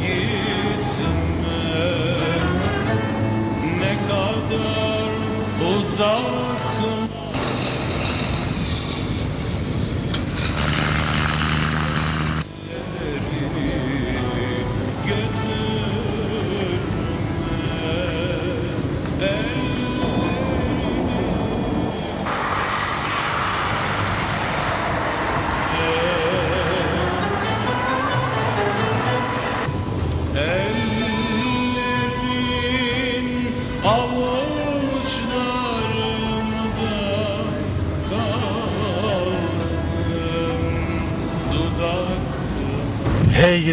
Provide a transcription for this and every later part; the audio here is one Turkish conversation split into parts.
gitme Ne kadar uzak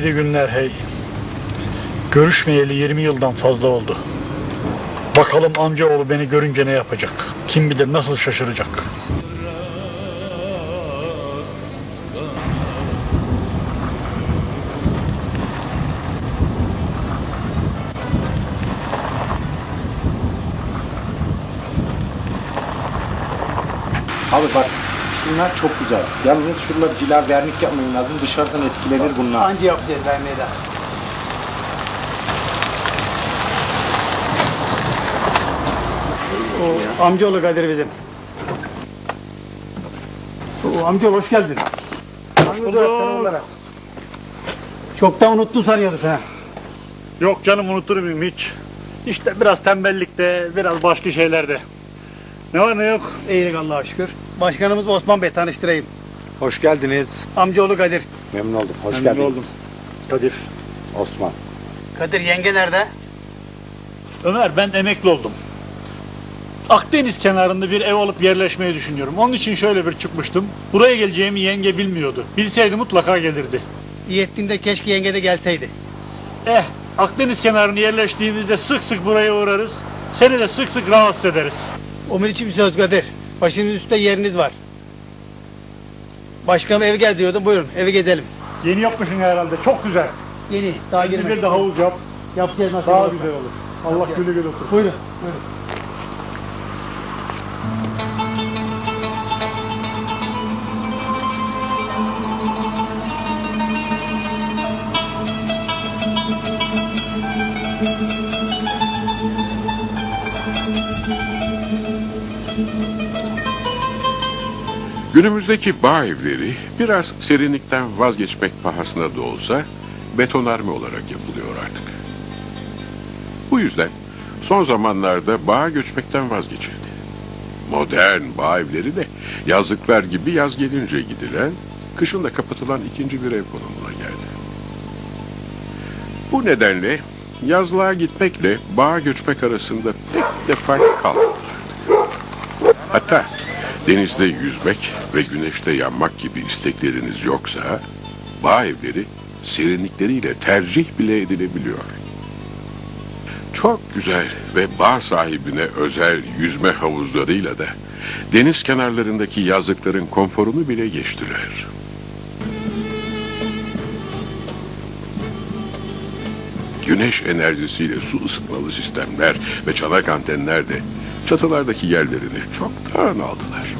Gidi günler hey. Görüşmeyeli 20 yıldan fazla oldu. Bakalım amcaoğlu beni görünce ne yapacak? Kim bilir nasıl şaşıracak? Abi bak şunlar çok güzel. Yalnız şunlar cila vernik yapmayın lazım. Dışarıdan etkilenir bunlar. Anca yapacağız vermeye de. O amcaoğlu Kadir bizim. O amcaoğlu hoş geldin. bulduk. Çoktan unuttun sanıyorduk ha. Yok canım unutur muyum hiç? İşte biraz tembellikte, biraz başka şeylerde. Ne var ne yok? İyilik Allah'a şükür. Başkanımız Osman Bey tanıştırayım. Hoş geldiniz. Amcaoğlu Kadir. Memnun oldum. Hoş Memnun geldiniz. oldum. Kadir. Osman. Kadir yenge nerede? Ömer ben emekli oldum. Akdeniz kenarında bir ev alıp yerleşmeyi düşünüyorum. Onun için şöyle bir çıkmıştım. Buraya geleceğimi yenge bilmiyordu. Bilseydi mutlaka gelirdi. İyi ettiğinde keşke yenge de gelseydi. Eh Akdeniz kenarına yerleştiğimizde sık sık buraya uğrarız. Seni de sık sık rahatsız ederiz. Omur için bir söz Kadir. Başınız üstte yeriniz var. Başkanım evi gel diyordu. Buyurun evi gezelim. Yeni yapmışsın herhalde. Çok güzel. Yeni. Daha Yeni girmek. bir de havuz yap. Yapacağız nasıl Daha olursa. güzel olur. Allah güle güle olsun. Buyurun. Buyurun. Günümüzdeki bağ evleri biraz serinlikten vazgeçmek pahasına da olsa betonarme olarak yapılıyor artık. Bu yüzden son zamanlarda bağa göçmekten vazgeçildi. Modern bağ evleri de yazlıklar gibi yaz gelince gidilen, kışın da kapatılan ikinci bir ev konumuna geldi. Bu nedenle yazlığa gitmekle bağa göçmek arasında pek de fark kalmadı. Hatta denizde yüzmek ve güneşte yanmak gibi istekleriniz yoksa bağ evleri serinlikleriyle tercih bile edilebiliyor. Çok güzel ve bağ sahibine özel yüzme havuzlarıyla da deniz kenarlarındaki yazlıkların konforunu bile geçtiler. Güneş enerjisiyle su ısıtmalı sistemler ve çanak antenler de çatılardaki yerlerini çoktan aldılar.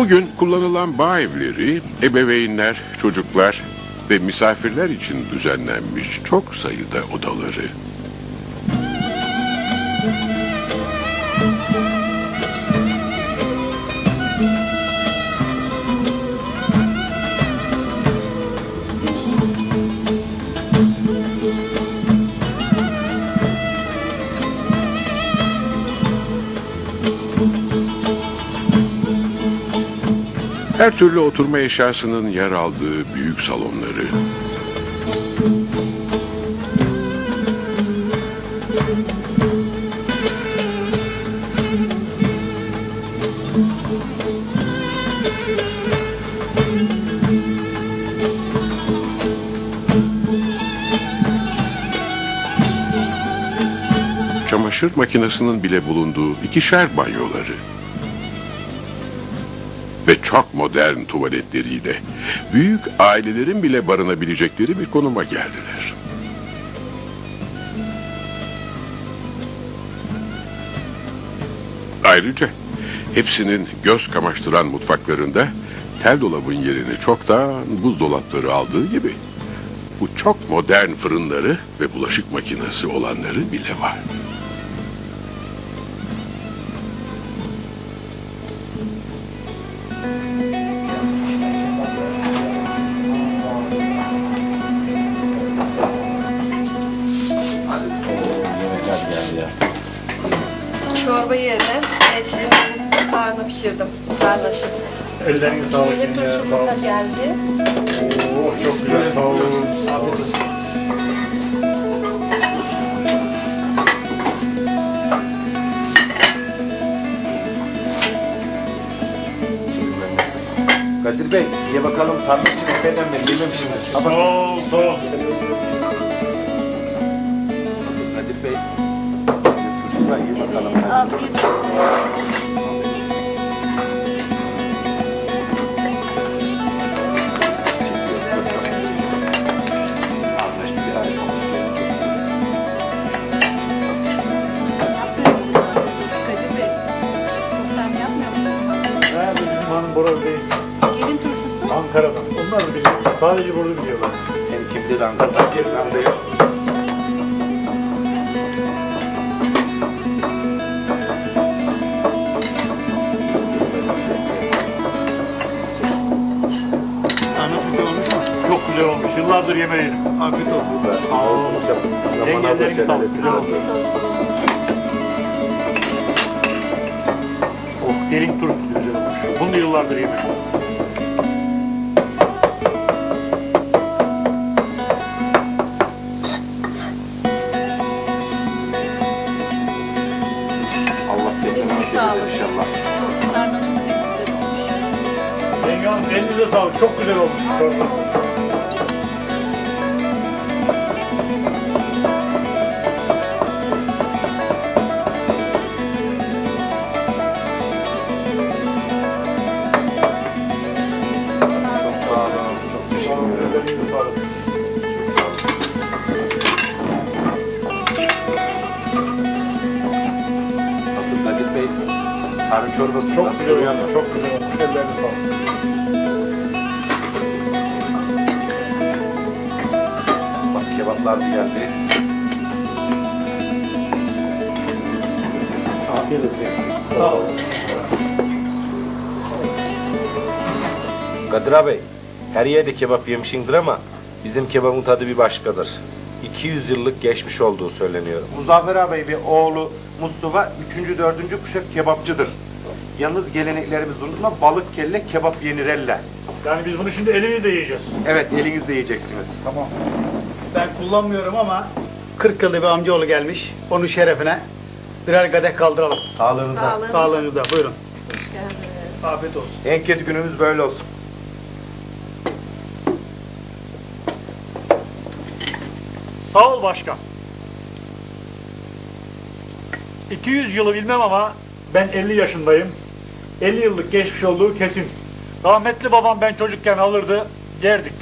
Bugün kullanılan bağ evleri ebeveynler, çocuklar ve misafirler için düzenlenmiş çok sayıda odaları. Her türlü oturma eşyasının yer aldığı büyük salonları. Çamaşır makinesinin bile bulunduğu ikişer banyoları çok modern tuvaletleriyle büyük ailelerin bile barınabilecekleri bir konuma geldiler. Ayrıca hepsinin göz kamaştıran mutfaklarında tel dolabın yerini çoktan buzdolapları aldığı gibi bu çok modern fırınları ve bulaşık makinesi olanları bile var. Çorba yerine etli karnı pişirdim. Karnaşı. Ellerine sağlık. Sağ turşumuz da geldi. Oo, çok güzel. Sağ olun. Kadir Bey, ye bakalım tarlaçı epeyden beri yememişimdir. Ol, sağ ol. Kadir Bey, var ye bakalım. Afiyet olsun. Ankara'dan. Onlar da biliyor. Sadece burada biliyorlar. Sen kimdi lan? Kadir Bey, lan be. Anlatıyor olmuş mu? Çok güzel olmuş. Yıllardır yemeğiydim. Afiyet olsun. Sağ ol. Yengelerine sağlık. Güzel oldu. Oh, gelin turşusu güzel olmuş. Bunu yıllardır yemedim. Elinize sağlık. Çok güzel olmuş. Nasıl Kadir Bey? Tarım çorbası Çok güzel olmuş. Çok güzel olmuş. Ellerine sağlık. Da geldi. Afiyet olsun. Sağ ol. Kadir abi, her yerde kebap yemişindir ama bizim kebabın tadı bir başkadır. 200 yıllık geçmiş olduğu söyleniyor. Muzaffer ağabey ve oğlu Mustafa 3. 4. kuşak kebapçıdır. Yalnız geleneklerimiz unutma balık kelle kebap yenir elle. Yani biz bunu şimdi elini de yiyeceğiz. Evet elinizle yiyeceksiniz. Tamam. Ben kullanmıyorum ama 40 yılda bir amcaoğlu gelmiş. Onun şerefine birer kadeh kaldıralım. Sağlığınıza. Sağlığınıza. Sağlığınıza buyurun. Hoş geldiniz. Afiyet olsun. En kötü günümüz böyle olsun. Sağ ol başkan. 200 yılı bilmem ama ben 50 yaşındayım. 50 yıllık geçmiş olduğu kesin. Rahmetli babam ben çocukken alırdı, yerdik.